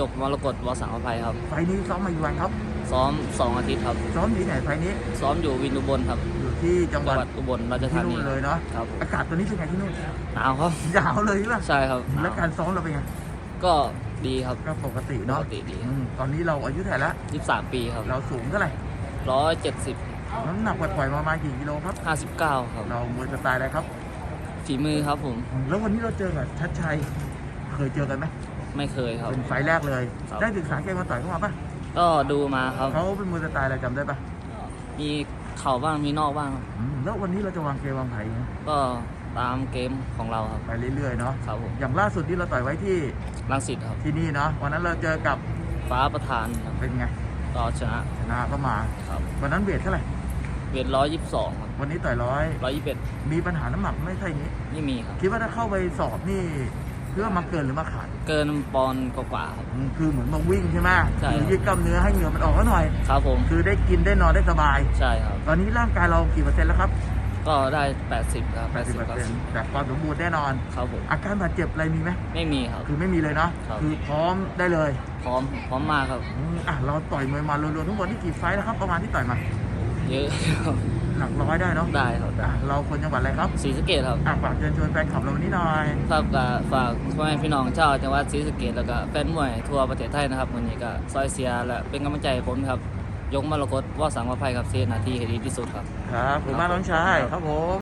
ยกมรกตวสังอภัยครับ ไฟล์นี้ซ้อมมาอยู่วันครับ ซ้อมสองอาทิตย์ครับ ซ้อมที่ไหนไฟล์นี้ ซ้อมอยู่วินอุบลครับ อยู่ที่จังหจัวังดหวัดอุบลราชที่ธานีนู่นเลยเนาะ ครับผมอากาศตอนนี้เป็นไงที่นู่น หนาวครับหนาวเลยใช่ป่ะใช่ครับหแล้วนาวการซ้อมเราเป็นไง ก็ดีครับก็ปกติปเนาะกติดีอืมตอนนี้เราอายุเท่าไหร่ละ ยี่สามปีครับเราสูงเท่าไหร่ ร้อยเจ็ดสิบน้ำหนักปล่อยๆมาประมาณกี่กิโลครับ ห้าสิบเก้าครับ เรามวยสไตล์อะไรครับ ฝีมือครับผม แล้ววันนี้เราเจอกับชัดชัย เคยเจอกันไหมไม่เคยครับ เป็นไฟล์แรกเลย ครับ ได้ศึกษาเกมมาต่อยเข้ามาปะก็ดูมาครับ เขาเป็นมวยสไตล์อะไรจำได้ปะมีเข่าบ้างมีนอกบ้างครับอืมแล้ววันนี้เราจะวางเกมวางไผ่ก็ตามเกมของเราครับ ไปเรื่อยๆเนาะครับผมอย่างล่าสุดที่เราต่อยไว้ที่รังสิตครับ ที่นี่เนาะวันนั้นเราเจอกับฟ้าประธานครับเป็นไงก็ชนะชนะก็มา ครับวันนั้นเวทเท่าไหร่เวทร้อยยี่สิบสองครับวันนี้ต่อยร้อยร้อยยี่สิบเอ็ดมีปัญหาน้ำหนักไม่ใช่นี้ ไม่มีครับ คิดว่าถ้าเข้าไปสอบนี่ เพื่อมาเกินหรือมาขาดเกินปอนด์กว่าๆครับ อืมคือเหมือนมาวิ่งใช่ไหมใช่คือยืดกล้ามเนื้อให้เหงื่อมันออกก็หน่อย ครับผม คือได้กินได้นอนได้สบาย ใช่ครับ ตอนนี้ร่างกายเรากี่เปอร์เซ็นต์แล้วครับก็ได้แปดสิบครับแปดสิบ80%เก้าสิบแต่ความสมบูรณ์แน่นอน ครับผม อาการบาดเจ็บอะไรมีไหมไม่มีครับ คือไม่มีเลยเนาะครับ คือพร้อมได้เลยพร้อม พร้อมมากครับ อืมอะเราต่อยมวยมารวมๆทั้งหมดนี่กี่ไฟท์แล้วครับประมาณที่ต่อยมา เยอะครับ หลักร้อยได้เนาะได้ครับอะเราคนจังหวัดอะไรครับศรีสะเกดครับอะฝากเชิญชวนแฟนคลับเราวันนี้หน่อยฝากกับฝากพ่อแม่พี่น้องชาวจังหวัดศรีสะเกดแล้วก็แฟนมวยทั่วประเทศไทยนะครับวันนี้ก็ซอยเสียและเป็นกำลังใจให้ผมครับ ยกมรกตว่าสังวภัยครับเซนาทีให้ดีที่สุดครับ ครับผมมาน้องชายครับผม